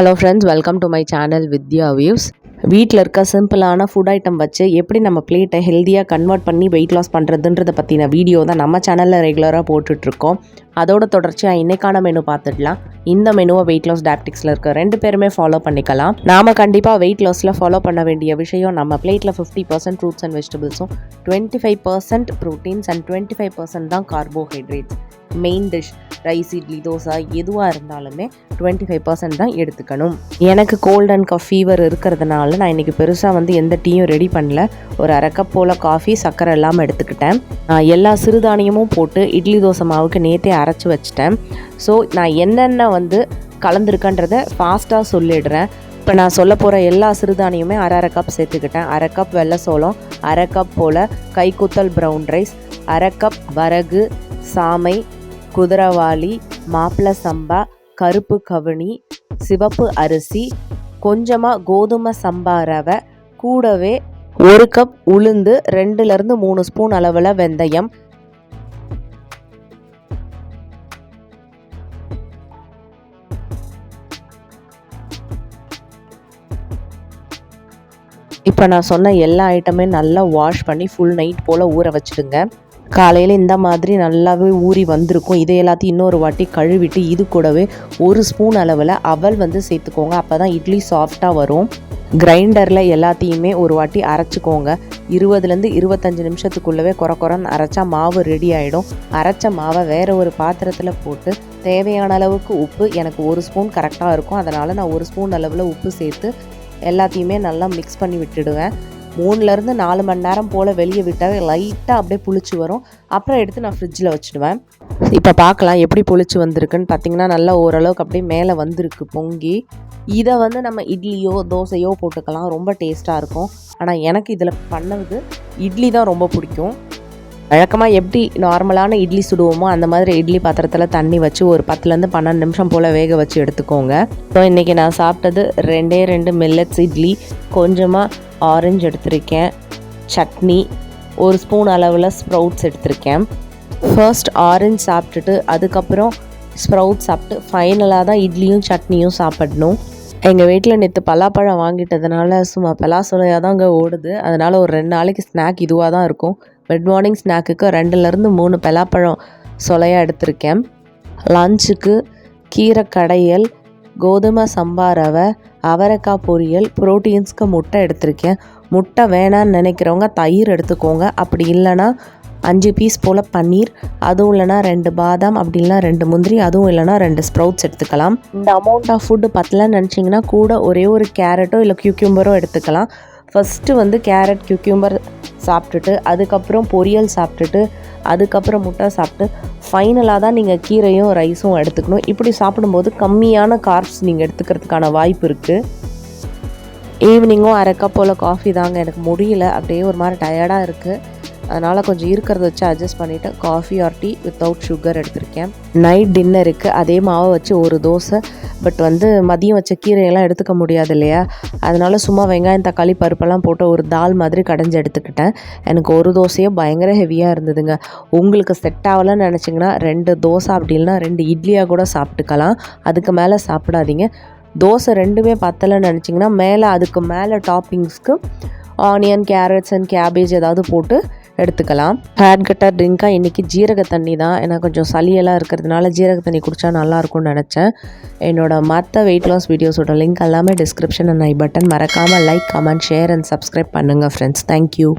Hello friends welcome to my channel Vidya views வீட்டில் இருக்க சிம்பிளான ஃபுட் ஐட்டம் வச்சு எப்படி நம்ம பிளேட்டை ஹெல்த்தியாக கன்வெர்ட் பண்ணி வெயிட் லாஸ் பண்ணுறதுன்றதை பற்றின வீடியோ தான் நம்ம சேனலில் ரெகுலராக போட்டுட்ருக்கோம். அதோட தொடர்ச்சியாக இன்றைக்கான மெனு பார்த்துடலாம். இந்த மெனுவை வெயிட் லாஸ் டேப்டிக்ஸில் இருக்க ரெண்டு பேருமே ஃபாலோ பண்ணிக்கலாம். நாம் கண்டிப்பாக வெயிட் லாஸில் ஃபாலோ பண்ண வேண்டிய விஷயம் நம்ம பிளேட்டில் fifty percent fruits and வெஜிடபிள்ஸும் twenty five percent proteins and twenty five percent தான் carbohydrates main dish rice idli dosa எதுவாக இருந்தாலுமே டுவெண்ட்டி ஃபைவ் பர்சன்ட் தான் எடுத்துக்கணும். எனக்கு கோல்ட் அண்ட் கஃப் ஃபீவர் இருக்கிறதுனால நான் இன்றைக்கி பெருசாக வந்து எந்த டீயும் ரெடி பண்ணல. ஒரு அரை கப் போல் காஃபி சர்க்கரை இல்லாமல் எடுத்துக்கிட்டேன். நான் எல்லா சிறுதானியமும் போட்டு இட்லி தோசை மாவுக்கு நேற்றே அரைச்சி வச்சிட்டேன். ஸோ நான் என்னென்ன வந்து கலந்துருக்கன்றத ஃபாஸ்ட்டாக சொல்லிடுறேன். இப்போ நான் சொல்ல போகிற எல்லா சிறுதானியமே அரை அரை கப் சேர்த்துக்கிட்டேன். அரை கப் வெள்ளை சோளம் அரை கப் போல் கைக்குத்தல் ப்ரௌன் ரைஸ் அரை கப் வரகு சாமை குதிரவாளி மாப்பிள சம்பா கருப்பு கவுனி சிவப்பு அரிசி கொஞ்சமாக கோதுமை சம்பா ரவை கூடவே ஒரு கப் உளுந்து ரெண்டுலேருந்து மூணு ஸ்பூன் அளவில் வெந்தயம். இப்போ நான் சொன்ன எல்லா ஐட்டமே நல்லா வாஷ் பண்ணி ஃபுல் நைட் போல் ஊற வச்சுடுங்க. காலையில் இந்த மாதிரி நல்லாவே ஊறி வந்திருக்கும். இதை எல்லாத்தையும் இன்னொரு வாட்டி கழுவிட்டு இது கூடவே ஒரு ஸ்பூன் அளவில் அவல் வந்து சேர்த்துக்கோங்க. அப்போ தான் இட்லி சாஃப்டாக வரும். கிரைண்டரில் எல்லாத்தையுமே ஒரு வாட்டி அரைச்சிக்கோங்க. இருபதுலேருந்து இருபத்தஞ்சி நிமிஷத்துக்குள்ளவே குறை குறைன்னு அரைச்சா மாவு ரெடி ஆகிடும் அரைச்ச மாவை வேறு ஒரு பாத்திரத்தில் போட்டு தேவையான அளவுக்கு உப்பு எனக்கு ஒரு ஸ்பூன் கரெக்டாக இருக்கும். அதனால் நான் ஒரு ஸ்பூன் அளவில் உப்பு சேர்த்து எல்லாத்தையுமே நல்லா மிக்ஸ் பண்ணி விட்டுடுவேன். மூணுலேருந்து நாலு மணி நேரம் போல் வெளியே விட்டாவே லைட்டாக அப்படியே புளிச்சு வரும். அப்புறம் எடுத்து நான் ஃப்ரிட்ஜில் வச்சுடுவேன். இப்போ பார்க்கலாம் எப்படி புளிச்சு வந்திருக்குன்னு. பார்த்தீங்கன்னா நல்லா ஓரளவுக்கு அப்படியே மேலே வந்திருக்கு பொங்கி. இதை வந்து நம்ம இட்லியோ தோசையோ போட்டுக்கலாம். ரொம்ப டேஸ்ட்டாக இருக்கும். ஆனால் எனக்கு இதில் பண்ணது இட்லி தான் ரொம்ப பிடிக்கும். வழக்கமாக எப்படி நார்மலான இட்லி சுடுவோமோ அந்த மாதிரி இட்லி பாத்திரத்தில் தண்ணி வச்சு ஒரு பத்துலேருந்து பன்னெண்டு நிமிஷம் போல் வேக வச்சு எடுத்துக்கோங்க. ஸோ இன்றைக்கி நான் சாப்பிட்டது ரெண்டே ரெண்டு மில்லட்ஸ் இட்லி. கொஞ்சமாக ஆரஞ்சு எடுத்திருக்கேன் சட்னி ஒரு ஸ்பூன் அளவில் ஸ்ப்ரவுட்ஸ் எடுத்திருக்கேன். ஃபர்ஸ்ட் ஆரஞ்சு சாப்பிட்டுட்டு அதுக்கப்புறம் ஸ்ப்ரவுட் சாப்பிட்டு ஃபைனலாக தான் இட்லியும் சட்னியும் சாப்பிடணும். எங்கள் வீட்டில் நேற்று பலாப்பழம் வாங்கிட்டதுனால சும்மா பலாசொலையாக தான் அங்கே ஓடுது. அதனால் ஒரு ரெண்டு நாளைக்கு ஸ்நாக் இதுவாக தான் இருக்கும். மிட் மார்னிங் ஸ்நாக்குக்கு ரெண்டுலேருந்து மூணு பலாப்பழம் சொலையாக எடுத்திருக்கேன். லஞ்சுக்கு கீரை கடையல் கோதுமை சம்பா ரவை அவரைக்காய் பொரியல் ப்ரோட்டீன்ஸ்க்கு முட்டை எடுத்திருக்கேன். முட்டை வேணான்னு நினைக்கிறவங்க தயிர் எடுத்துக்கோங்க. அப்படி இல்லைன்னா அஞ்சு பீஸ் போல் பன்னீர் அதுவும் இல்லைனா ரெண்டு பாதாம் அப்படி இல்லைனா ரெண்டு முந்திரி அதுவும் இல்லைனா ரெண்டு ஸ்ப்ரவுட்ஸ் எடுத்துக்கலாம். இந்த அமௌண்ட் ஆஃப் ஃபுட்டு பத்தலன்னு நினச்சிங்கன்னா கூட ஒரே ஒரு கேரட்டோ இல்லை கியூக்யூம்பரோ எடுத்துக்கலாம். ஃபஸ்ட்டு வந்து கேரட் கியூக்யூம்பர் சாப்பிட்டுட்டு அதுக்கப்புறம் பொரியல் சாப்பிட்டுட்டு அதுக்கப்புறம் முட்டை சாப்பிட்டு ஃபைனலாக தான் நீங்கள் கீரையும் ரைஸும் எடுத்துக்கணும். இப்படி சாப்பிடும்போது கம்மியான கார்ப்ஸ் நீங்கள் எடுத்துக்கிறதுக்கான வாய்ப்பு இருக்குது ஈவினிங்கும் அரை கப் போல் காஃபி தாங்க. எனக்கு முடியல. அப்படியே ஒரு மாதிரி டயர்டாக இருக்குது அதனால் கொஞ்சம் இருக்கிறத வச்சு அட்ஜஸ்ட் பண்ணிவிட்டு coffee or tea without sugar எடுத்திருக்கேன். நைட் டின்னருக்கு அதே மாவை வச்சு ஒரு தோசை பட் வந்து மதியம் வச்ச கீரையெல்லாம் எடுத்துக்க முடியாது இல்லையா? அதனால் சும்மா வெங்காயம் தக்காளி பருப்பெல்லாம் போட்டு ஒரு தால் மாதிரி கடைஞ்சி எடுத்துக்கிட்டேன். எனக்கு ஒரு தோசையே பயங்கர ஹெவியாக இருந்ததுங்க. உங்களுக்கு செட் ஆகலன்னு நினச்சிங்கன்னா ரெண்டு தோசை அப்படி ரெண்டு இட்லியாக கூட சாப்பிட்டுக்கலாம். அதுக்கு மேலே சாப்பிடாதீங்க. தோசை ரெண்டுமே பத்தலைன்னு நினச்சிங்கன்னா மேலே அதுக்கு மேலே டாப்பிங்ஸ்க்கு ஆனியன் கேரட்ஸ் அண்ட் கேபேஜ் ஏதாவது போட்டு எடுத்துக்கலாம். ஹேட் கட்டர் ட்ரிங்காக இன்றைக்கி ஜீரக தண்ணி தான். ஏன்னா கொஞ்சம் சளியெல்லாம் இருக்கிறதுனால ஜீரக தண்ணி குடித்தா நல்லாயிருக்கும்னு நினச்சேன். என்னோடய மற்ற வெயிட் லாஸ் வீடியோஸோட லிங்க் எல்லாமே டிஸ்கிரிப்ஷன் அண்ட் ஐ பட்டன் மறக்காமல் like comment share and subscribe பண்ணுங்கள் ஃப்ரெண்ட்ஸ் தேங்க்யூ